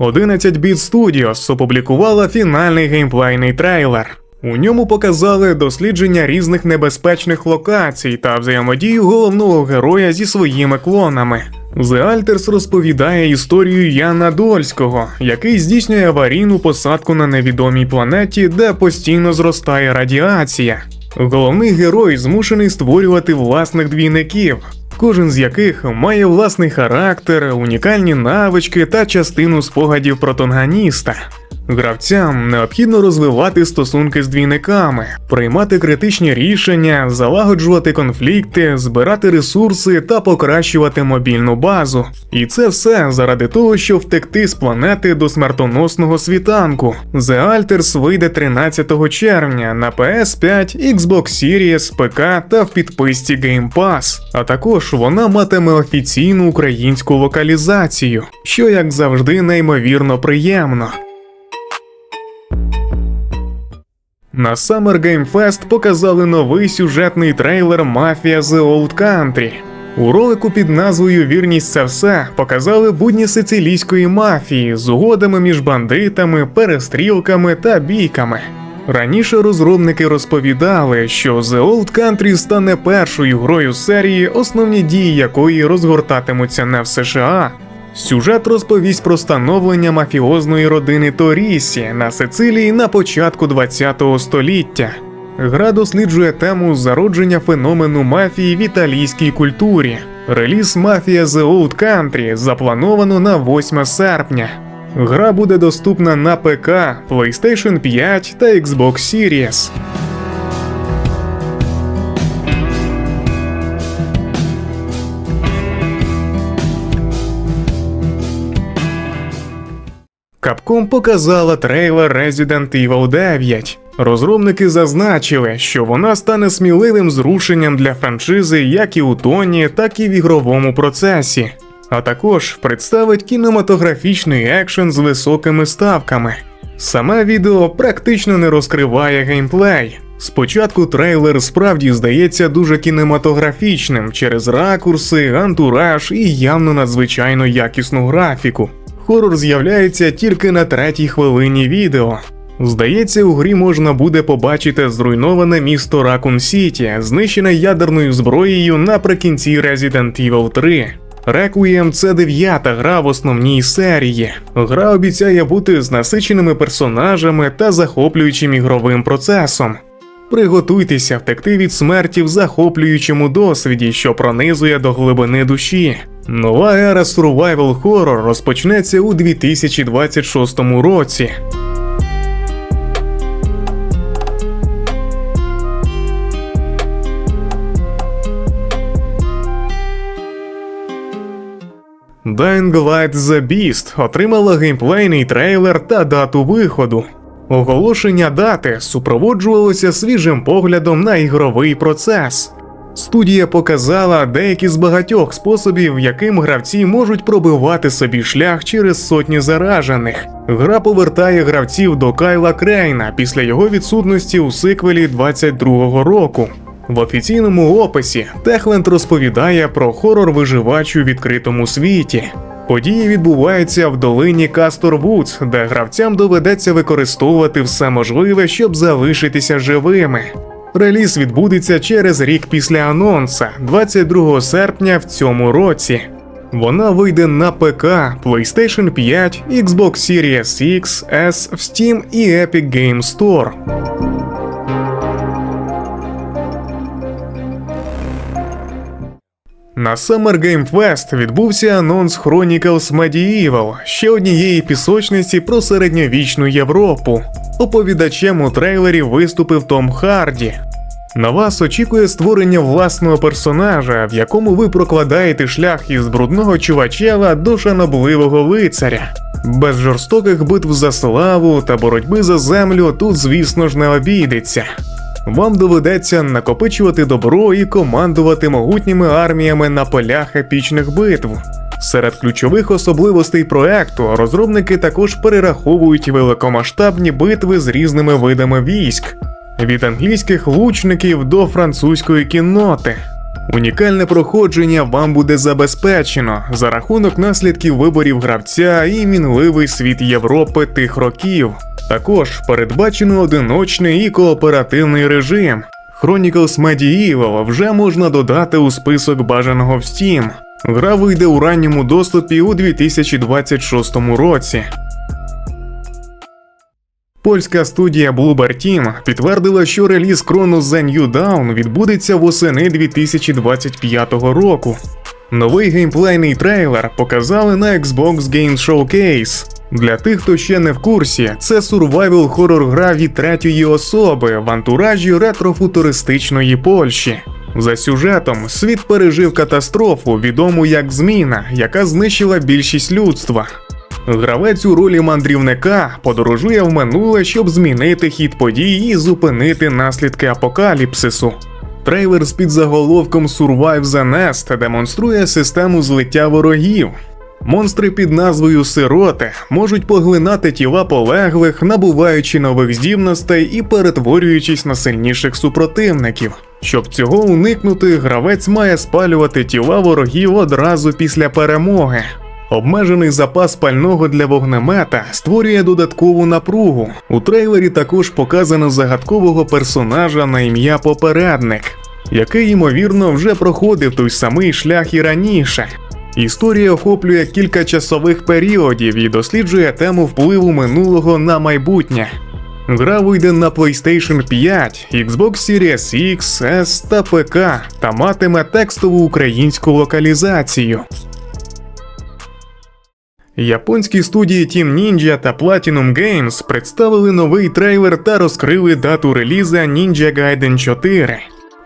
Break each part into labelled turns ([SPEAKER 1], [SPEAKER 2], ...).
[SPEAKER 1] 11 Bit Studios опублікувала фінальний геймплейний трейлер. У ньому показали дослідження різних небезпечних локацій та взаємодію головного героя зі своїми клонами. The Alters розповідає історію Яна Дольського, який здійснює аварійну посадку на невідомій планеті, де постійно зростає радіація. Головний герой змушений створювати власних двійників, кожен з яких має власний характер, унікальні навички та частину спогадів протагоніста. Гравцям необхідно розвивати стосунки з двійниками, приймати критичні рішення, залагоджувати конфлікти, збирати ресурси та покращувати мобільну базу. І це все заради того, щоб втекти з планети до смертоносного світанку. The Alters вийде 13 червня на PS5, Xbox Series, ПК та в підписці Game Pass. А також вона матиме офіційну українську локалізацію, що як завжди неймовірно приємно. На Summer Game Fest показали новий сюжетний трейлер Mafia The Old Country. У ролику під назвою Вірність це все показали будні сицилійської мафії з угодами між бандитами, перестрілками та бійками. Раніше розробники розповідали, що The Old Country стане першою грою серії, основні дії якої розгортатимуться не в США. Сюжет розповість про становлення мафіозної родини Торісі на Сицилії на початку ХХ століття. Гра досліджує тему зародження феномену мафії в італійській культурі. Реліз Мафія The Old Country заплановано на 8 серпня. Гра буде доступна на ПК, PlayStation 5 та Xbox Series. Capcom показала трейлер Resident Evil 9. Розробники зазначили, що вона стане сміливим зрушенням для франшизи як і у тоні, так і в ігровому процесі. А також представить кінематографічний екшен з високими ставками. Саме відео практично не розкриває геймплей. Спочатку трейлер справді здається дуже кінематографічним через ракурси, антураж і явно надзвичайно якісну графіку. Хорор з'являється тільки на третій хвилині відео. Здається, у грі можна буде побачити зруйноване місто Ракун Сіті, знищене ядерною зброєю наприкінці Resident Evil 3. Requiem – це дев'ята гра в основній серії. Гра обіцяє бути з насиченими персонажами та захоплюючим ігровим процесом. Приготуйтеся втекти від смерті в захоплюючому досвіді, що пронизує до глибини душі. Нова ера Survival Horror розпочнеться у 2026 році. Dying Light The Beast отримала геймплейний трейлер та дату виходу. Оголошення дати супроводжувалося свіжим поглядом на ігровий процес. Студія показала деякі з багатьох способів, яким гравці можуть пробивати собі шлях через сотні заражених. Гра повертає гравців до Кайла Крейна після його відсутності у сиквелі 22-го року. В офіційному описі Техленд розповідає про хорор виживач у відкритому світі. Події відбуваються в долині Кастор Вудс, де гравцям доведеться використовувати все можливе, щоб залишитися живими. Реліз відбудеться через рік після анонса, 22 серпня в цьому році. Вона вийде на ПК, PlayStation 5, Xbox Series X, S, в Steam і Epic Game Store. На Summer Game Fest відбувся анонс Chronicles Medieval, ще однієї пісочниці про середньовічну Європу. Оповідачем у трейлері виступив Том Харді. На вас очікує створення власного персонажа, в якому ви прокладаєте шлях із брудного чувачела до шанобливого лицаря. Без жорстоких битв за славу та боротьби за землю тут, звісно ж, не обійдеться. Вам доведеться накопичувати добро і командувати могутніми арміями на полях епічних битв. Серед ключових особливостей проекту розробники також перераховують великомасштабні битви з різними видами військ, від англійських лучників до французької кінноти. Унікальне проходження вам буде забезпечено за рахунок наслідків виборів гравця і мінливий світ Європи тих років. Також передбачено одиночний і кооперативний режим. Chronicles Medieval вже можна додати у список бажаного в Steam. Гра вийде у ранньому доступі у 2026 році. Польська студія Bloober Team підтвердила, що реліз Chronos The New Dawn відбудеться восени 2025 року. Новий геймплейний трейлер показали на Xbox Game Showcase. Для тих, хто ще не в курсі, це сурвайвел хорор гра від третьої особи в антуражі ретрофутуристичної Польщі. За сюжетом світ пережив катастрофу, відому як зміна, яка знищила більшість людства. Гравець у ролі мандрівника подорожує в минуле, щоб змінити хід подій і зупинити наслідки апокаліпсису. Трейлер з підзаголовком Survive the Nest демонструє систему злиття ворогів. Монстри під назвою Сироти можуть поглинати тіла полеглих, набуваючи нових здібностей і перетворюючись на сильніших супротивників. Щоб цього уникнути, гравець має спалювати тіла ворогів одразу після перемоги. Обмежений запас пального для вогнемета створює додаткову напругу. У трейлері також показано загадкового персонажа на ім'я Попередник, який ймовірно вже проходив той самий шлях і раніше. Історія охоплює кілька часових періодів і досліджує тему впливу минулого на майбутнє. Гра вийде на PlayStation 5, Xbox Series X, S та ПК та матиме текстову українську локалізацію. Японські студії Team Ninja та Platinum Games представили новий трейлер та розкрили дату реліза Ninja Gaiden 4.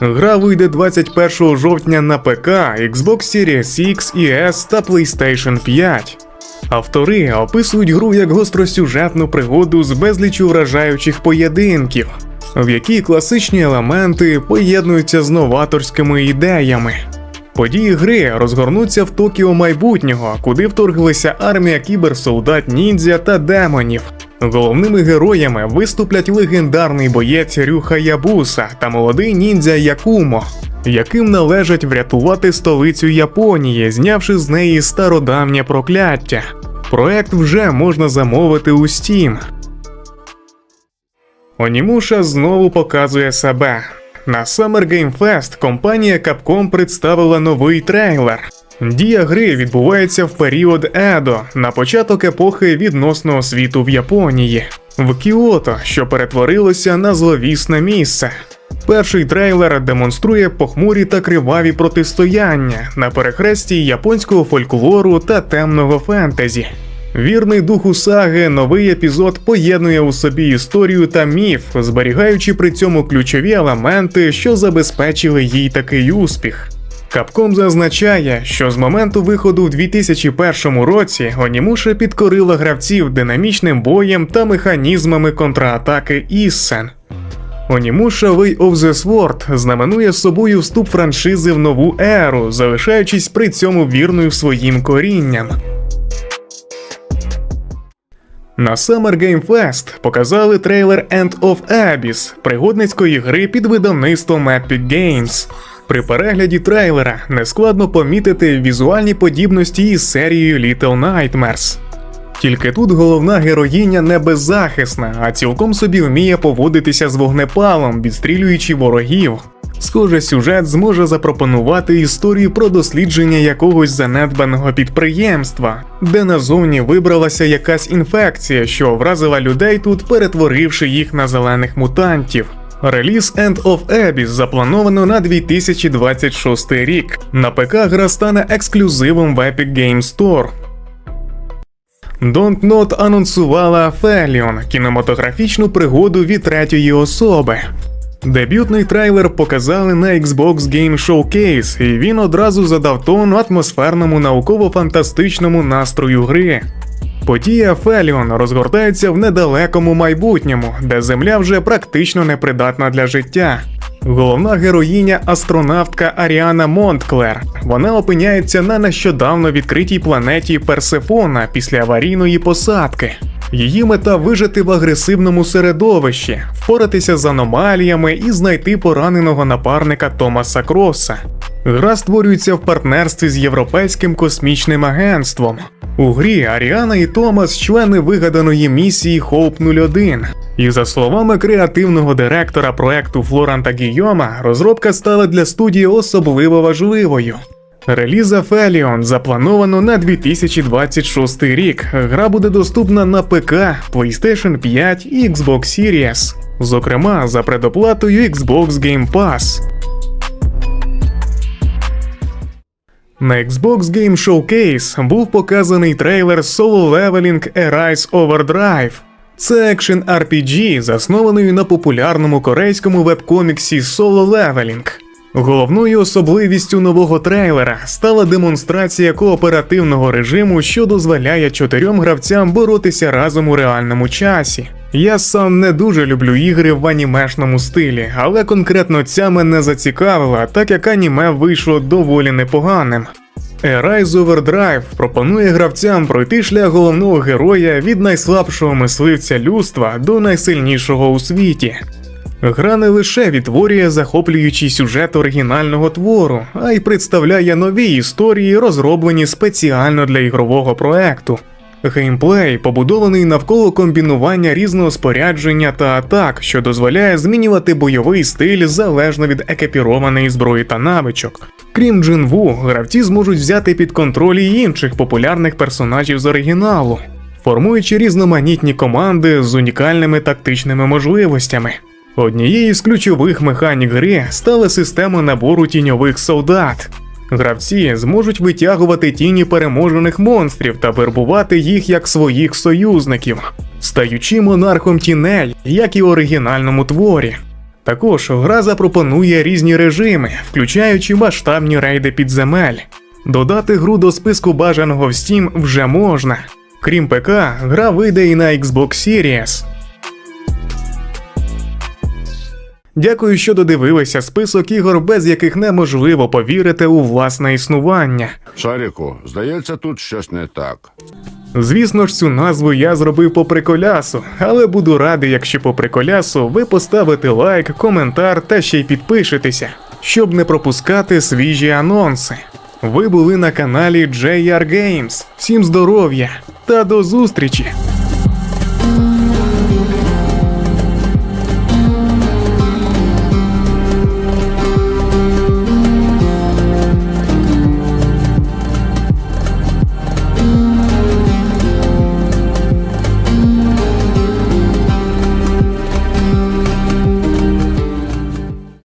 [SPEAKER 1] Гра вийде 21 жовтня на ПК, Xbox Series X і S та PlayStation 5. Автори описують гру як гостросюжетну пригоду з безлічю вражаючих поєдинків, в якій класичні елементи поєднуються з новаторськими ідеями. Події гри розгорнуться в Токіо майбутнього, куди вторглися армія кіберсолдат ніндзя та демонів. Головними героями виступлять легендарний боєць Рюха Ябуса та молодий ніндзя Якумо, яким належать врятувати столицю Японії, знявши з неї стародавнє прокляття. Проект вже можна замовити у Steam. Онімуша знову показує себе. На Summer Game Fest компанія Capcom представила новий трейлер. Дія гри відбувається в період Едо на початок епохи відносного світу в Японії, в Кіото, що перетворилося на зловісне місце. Перший трейлер демонструє похмурі та криваві протистояння на перехресті японського фольклору та темного фентезі. Вірний духу саги, новий епізод поєднує у собі історію та міф, зберігаючи при цьому ключові елементи, що забезпечили їй такий успіх. Капком зазначає, що з моменту виходу в 2001 році Онімуша підкорила гравців динамічним боєм та механізмами контратаки Іссен. Онімуша Way of the Sword знаменує собою вступ франшизи в нову еру, залишаючись при цьому вірною своїм корінням. На Summer Game Fest показали трейлер End of Abyss пригодницької гри під видавництвом Epic Games. При перегляді трейлера нескладно помітити візуальні подібності із серією Little Nightmares. Тільки тут головна героїня не беззахисна, а цілком собі вміє поводитися з вогнепалом, відстрілюючи ворогів. Схоже, сюжет зможе запропонувати історію про дослідження якогось занедбаного підприємства, де назовні вибралася якась інфекція, що вразила людей тут, перетворивши їх на зелених мутантів. Реліз End of Abyss заплановано на 2026 рік. На ПК гра стане ексклюзивом в Epic Game Store. Don't Not анонсувала Феліон кінематографічну пригоду від третьої особи. Дебютний трейлер показали на Xbox Game Showcase, і він одразу задав тон атмосферному науково-фантастичному настрою гри. Подія Феліон розгортається в недалекому майбутньому, де Земля вже практично непридатна для життя. Головна героїня астронавтка Аріана Монтклер. Вона опиняється на нещодавно відкритій планеті Персефона після аварійної посадки. Її мета вижити в агресивному середовищі, впоратися з аномаліями і знайти пораненого напарника Томаса Кроса. Гра створюється в партнерстві з Європейським космічним агентством. У грі Аріана і Томас члени вигаданої місії Hope 01. І за словами креативного директора проекту Флоранта Гійома, розробка стала для студії особливо важливою. Реліз Феліон заплановано на 2026 рік. Гра буде доступна на ПК, PlayStation 5 і Xbox Series, зокрема за предоплатою Xbox Game Pass. На Xbox Game Showcase був показаний трейлер Solo Leveling Arise Overdrive. Це екшен RPG, заснований на популярному корейському вебкоміксі Solo Leveling. Головною особливістю нового трейлера стала демонстрація кооперативного режиму, що дозволяє чотирьом гравцям боротися разом у реальному часі. Я сам не дуже люблю ігри в анімешному стилі, але конкретно ця мене зацікавила, так як аніме вийшло доволі непоганим. A Rise Overdrive пропонує гравцям пройти шлях головного героя від найслабшого мисливця людства до найсильнішого у світі. Гра не лише відтворює захоплюючий сюжет оригінального твору, а й представляє нові історії, розроблені спеціально для ігрового проекту. Геймплей побудований навколо комбінування різного спорядження та атак, що дозволяє змінювати бойовий стиль залежно від екіпірованої зброї та навичок. Крім Джинву, гравці зможуть взяти під контроль і інших популярних персонажів з оригіналу, формуючи різноманітні команди з унікальними тактичними можливостями. Однією з ключових механік гри стала система набору тіньових солдат. Гравці зможуть витягувати тіні переможених монстрів та вербувати їх як своїх союзників, стаючи монархом тіней, як і в оригінальному творі. Також гра запропонує різні режими, включаючи масштабні рейди підземель. Додати гру до списку бажаного в Steam вже можна. Крім ПК, гра вийде і на Xbox Series. Дякую, що додивилися список ігор, без яких неможливо повірити у власне існування.
[SPEAKER 2] Шаріку, здається, тут щось не так.
[SPEAKER 1] Звісно ж, цю назву я зробив по приколясу, але буду радий, якщо по приколясу ви поставите лайк, коментар та ще й підпишетеся, щоб не пропускати свіжі анонси. Ви були на каналі JR Games. Всім здоров'я та до зустрічі!